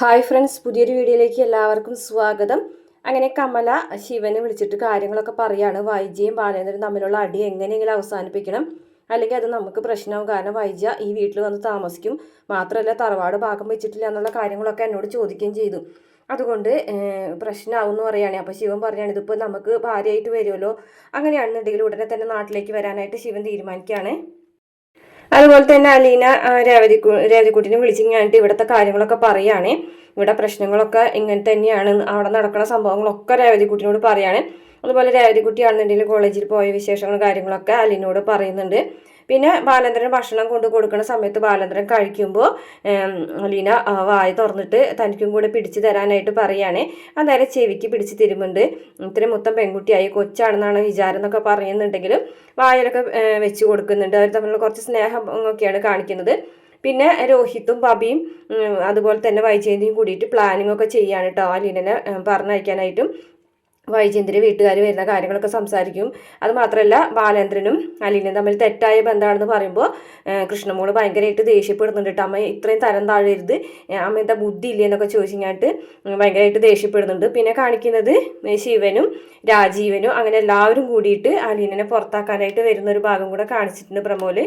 Hi friends പുതിയൊരു വീഡിയോയിലേക്ക് എല്ലാവർക്കും സ്വാഗതം. അങ്ങനെ കമല ശിവനെ വിളിച്ചിട്ട് കാര്യങ്ങളൊക്കെ പറയാണ്. വൈജയും ബാലേന്ദ്രനും തമ്മിലുള്ള അടി എങ്ങനെയെങ്കിലും അവസാനിപ്പിക്കണം. അല്ലെങ്കിൽ അത് നമുക്ക് പ്രശ്നമാവും. കാരണം വൈജ ഈ വീട്ടിൽ വന്ന് താമസിക്കും. മാത്രമല്ല തറവാട് ഭാഗം വെച്ചിട്ടില്ല എന്നുള്ള കാര്യങ്ങളൊക്കെ എന്നോട് ചോദിക്കുകയും ചെയ്തു. അതുകൊണ്ട് പ്രശ്നമാവും എന്ന് പറയുകയാണ് അപ്പോൾ ശിവൻ പറയുകയാണ് ഇതിപ്പോൾ നമുക്ക് ഭാര്യയായിട്ട് വരുമല്ലോ? അങ്ങനെയാണെന്നുണ്ടെങ്കിൽ ഉടനെ തന്നെ നാട്ടിലേക്ക് വരാനായിട്ട് ശിവൻ തീരുമാനിക്കുകയാണ്. അതുപോലെ തന്നെ അലീന രേവതി രേവതിക്കുട്ടിനെ വിളിച്ച് കഴിഞ്ഞിട്ട് ഇവിടുത്തെ കാര്യങ്ങളൊക്കെ പറയുകയാണ് ഇവിടെ പ്രശ്നങ്ങളൊക്കെ ഇങ്ങനെ തന്നെയാണ്. അവിടെ നടക്കുന്ന സംഭവങ്ങളൊക്കെ രേവതിക്കുട്ടിനോട് പറയുകയാണ് അതുപോലെ രേവതിക്കുട്ടിയാണെന്നുണ്ടെങ്കിൽ കോളേജിൽ പോയ വിശേഷങ്ങളും കാര്യങ്ങളൊക്കെ അലീനോട് പറയുന്നുണ്ട്. പിന്നെ ബാലേന്ദ്രൻ ഭക്ഷണം കൊണ്ട് കൊടുക്കുന്ന സമയത്ത് ബാലേന്ദ്രൻ കഴിക്കുമ്പോൾ ലീന വായ തുറന്നിട്ട് തനിക്കും കൂടെ പിടിച്ചു തരാനായിട്ട് പറയുകയാണ് അന്നേരം ചെവിക്ക് പിടിച്ച് തരുമുണ്ട്. ഇത്രയും മൊത്തം പെൺകുട്ടിയായി കൊച്ചാണെന്നാണ് വിചാരം എന്നൊക്കെ പറയുന്നുണ്ടെങ്കിലും വായലൊക്കെ വെച്ച് കൊടുക്കുന്നുണ്ട്. അവർ തമ്മിലുള്ള കുറച്ച് സ്നേഹം ഒക്കെയാണ് കാണിക്കുന്നത്. പിന്നെ രോഹിത്തും ബബിയും അതുപോലെ തന്നെ വൈജയന്തിയും കൂടിയിട്ട് പ്ലാനിങ് ഒക്കെ ചെയ്യാണ് കേട്ടോ അലീനനെ പറഞ്ഞയക്കാനായിട്ടും. വൈജയന്തിരി വീട്ടുകാർ വരുന്ന കാര്യങ്ങളൊക്കെ സംസാരിക്കും. അത് മാത്രമല്ല ബാലേന്ദ്രനും അലീനയും തമ്മിൽ തെറ്റായ ബന്ധമാണെന്ന് പറയുമ്പോൾ കൃഷ്ണമോൾ ഭയങ്കരമായിട്ട് ദേഷ്യപ്പെടുന്നുണ്ട് കേട്ടോ. അമ്മ ഇത്രയും തരം താഴരുത്. അമ്മ എന്താ ബുദ്ധി ഇല്ല എന്നൊക്കെ ചോദിച്ചിങ്ങാട്ട് ഭയങ്കരമായിട്ട് ദേഷ്യപ്പെടുന്നുണ്ട്. പിന്നെ കാണിക്കുന്നത് ശിവനും രാജീവനും അങ്ങനെ എല്ലാവരും കൂടിയിട്ട് അലീനനെ പുറത്താക്കാനായിട്ട് വരുന്ന ഒരു ഭാഗം കൂടെ കാണിച്ചിട്ടുണ്ട് പ്രമോൽ.